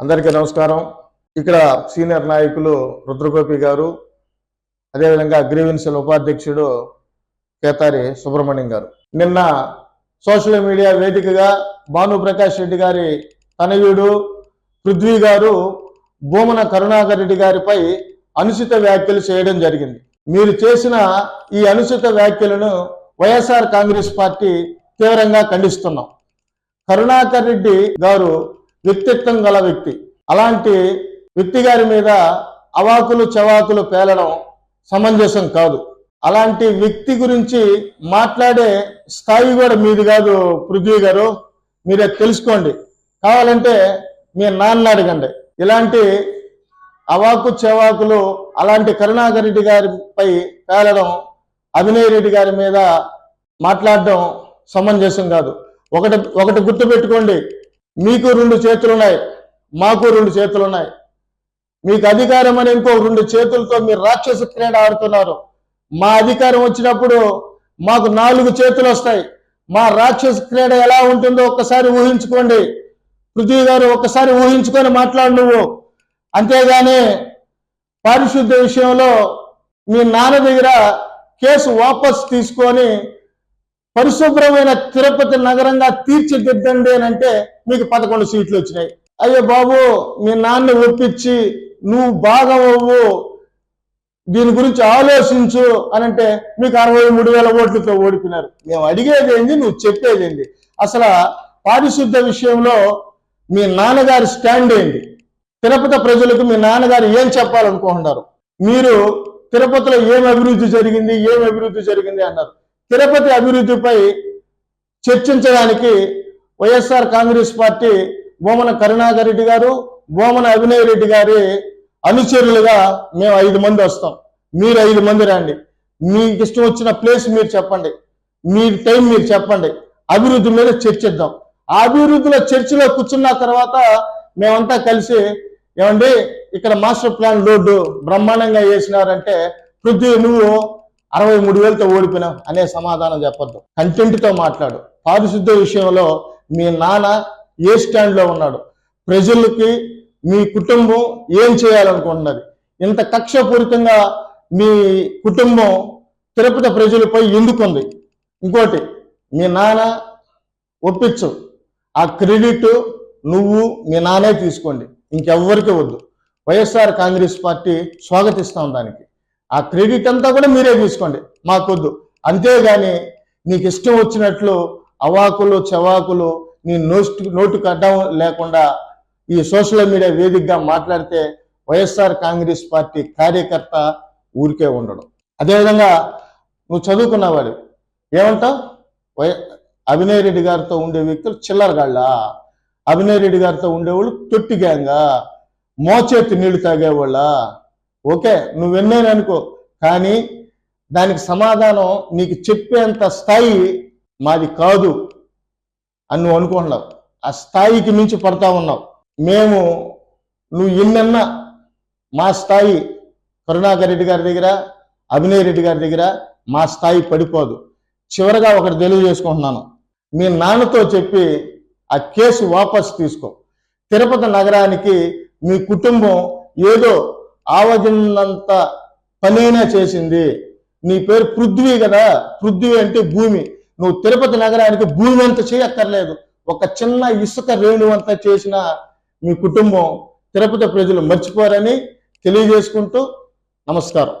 అందరికీ నమస్కారం. ఇక్కడ సీనియర్ నాయకులు రుద్రగోపి గారు అదేవిధంగా గ్రీవెన్సీల ఉపాధ్యక్షుడు కేతారి సుబ్రహ్మణ్యం గారు. నిన్న సోషల్ మీడియా వేదికగా భానుప్రకాష్ రెడ్డి గారి తనయుడు పృథ్వీ గారు భూమన కరుణాకర్ రెడ్డి గారిపై అనుచిత వ్యాఖ్యలు చేయడం జరిగింది. మీరు చేసిన ఈ అనుచిత వ్యాఖ్యలను వైఎస్ఆర్ కాంగ్రెస్ పార్టీ తీవ్రంగా ఖండిస్తున్నాం. కరుణాకర్ రెడ్డి గారు వ్యక్తిత్వం గల వ్యక్తి. అలాంటి వ్యక్తి గారి మీద అవాకులు చవాకులు పేలడం సమంజసం కాదు. అలాంటి వ్యక్తి గురించి మాట్లాడే స్థాయి కూడా మీది కాదు పృథ్వీ గారు. మీరే తెలుసుకోండి. కావాలంటే మీ నాన్న అడగండి. ఇలాంటి అవాకు చెవాకులు అలాంటి కరుణాకర్ రెడ్డి గారిపై పేలడం అభినయ్ రెడ్డి గారి మీద మాట్లాడడం సమంజసం కాదు. ఒకటి ఒకటి గుర్తుపెట్టుకోండి. మీకు రెండు చేతులు ఉన్నాయి మాకు రెండు చేతులు ఉన్నాయి మీకు అధికారం అని ఇంకో రెండు చేతులతో మీరు రాక్షస క్రీడ ఆడుతున్నారు. మా అధికారం వచ్చినప్పుడు మాకు నాలుగు చేతులు వస్తాయి. మా రాక్షస క్రీడ ఎలా ఉంటుందో ఒక్కసారి ఊహించుకోండి. పృథ్వీ గారు ఒక్కసారి ఊహించుకొని మాట్లాడు నువ్వు. అంతేగాని పారిశుద్ధ విషయంలో మీ నాన్న దగ్గర కేసు వాపస్ తీసుకొని పరిశుభ్రమైన తిరుపతి నగరంగా తీర్చిదిద్దండి అని అంటే మీకు పదకొండు సీట్లు వచ్చినాయి. అయ్యో బాబు మీ నాన్న ఒప్పించి నువ్వు బాగా దీని గురించి ఆలోచించు అని అంటే మీకు అరవై మూడు వేల ఓట్లతో ఓడిపోయినారు. మేము అడిగేది ఏంది నువ్వు చెప్పేది ఏంది? అసలు పారిశుద్ధ విషయంలో మీ నాన్నగారి స్టాండ్ ఏంటి తిరుపతి ప్రజలకు మీ నాన్నగారు ఏం చెప్పాలనుకుంటున్నారు? మీరు తిరుపతిలో ఏం అభివృద్ధి జరిగింది ఏం అభివృద్ధి జరిగింది అన్నారు. తిరుపతి అభివృద్ధిపై చర్చించడానికి YSR Congress party Bhumana Karunakar Reddy గారు బోమన అభినయ్ రెడ్డి గారి అనుచరులుగా మేము ఐదు మంది వస్తాం. మీరు ఐదు మంది రండి. మీకు ఇష్టం వచ్చిన ప్లేస్ మీరు చెప్పండి. మీ టైం మీరు చెప్పండి. అభివృద్ధి మీద చర్చిద్దాం. ఆ అభివృద్ధిలో చర్చిలో కూర్చున్న తర్వాత మేమంతా కలిసి ఏమండి ఇక్కడ మాస్టర్ ప్లాన్ రోడ్డు బ్రహ్మాండంగా వేసినారంటే పృథ్వీ నువ్వు అరవై మూడు వేలతో ఓడిపోయినాం అనే సమాధానం చెప్పొద్దు. కంటెంట్తో మాట్లాడు. పారిశుద్ధ విషయంలో మీ నాన్న ఏ స్టాండ్లో ఉన్నాడు? ప్రజలకి మీ కుటుంబం ఏం చేయాలనుకుంటున్నది? ఇంత కక్షపూరితంగా మీ కుటుంబం తిరుపతి ప్రజలపై ఎందుకుంది? ఇంకోటి మీ నాన్న ఒప్పించు. ఆ క్రెడిట్ నువ్వు మీ నాన్నే తీసుకోండి. ఇంకెవ్వరికి వద్దు. వైఎస్ఆర్ కాంగ్రెస్ పార్టీ స్వాగతిస్తాం దానికి. ఆ క్రెడిట్ అంతా కూడా మీరే తీసుకోండి మాకొద్దు. అంతేగాని నీకు ఇష్టం వచ్చినట్లు అవాకులు చవాకులు నీ నోస్ట్ నోటు కట్టడం లేకుండా ఈ సోషల్ మీడియా వేదికగా మాట్లాడితే వైఎస్ఆర్ కాంగ్రెస్ పార్టీ కార్యకర్త ఊరికే ఉండడం. అదేవిధంగా నువ్వు చదువుకున్నవాడు ఏమంటావు? వై అభినయ్ రెడ్డి గారితో ఉండే వ్యక్తులు చిల్లరగాళ్ళ? అభినయ్ రెడ్డి గారితో ఉండేవాళ్ళు తొట్టి గ్యాంగా? మోచేతి నీళ్ళు తాగేవాళ్ళ? ఓకే నువ్వు విన్నాను అనుకో. కానీ దానికి సమాధానం నీకు చెప్పేంత స్థాయి మాది కాదు అని నువ్వు అనుకుంటున్నావు. ఆ స్థాయికి మించి పడతా ఉన్నావు. మేము నువ్వు ఎన్నన్నా మా స్థాయి కరుణాకర్ రెడ్డి గారి దగ్గర అభినయ్ రెడ్డి గారి దగ్గర మా స్థాయి పడిపోదు. చివరగా ఒకటి తెలియజేసుకుంటున్నాను. మీ నాన్నతో చెప్పి ఆ కేసు వాపసు తీసుకో. తిరుపతి నగరానికి మీ కుటుంబం ఏదో ఆవగినంత పనైనా చేసింది. నీ పేరు పృథ్వీ కదా? పృథ్వీ అంటే భూమి. నువ్వు తిరుపతి నగరానికి భూమి అంత చేయక్కర్లేదు. ఒక చిన్న ఇసుక రేణు అంతా చేసిన మీ కుటుంబం తిరుపతి ప్రజలు మర్చిపోరని తెలియజేసుకుంటూ నమస్కారం.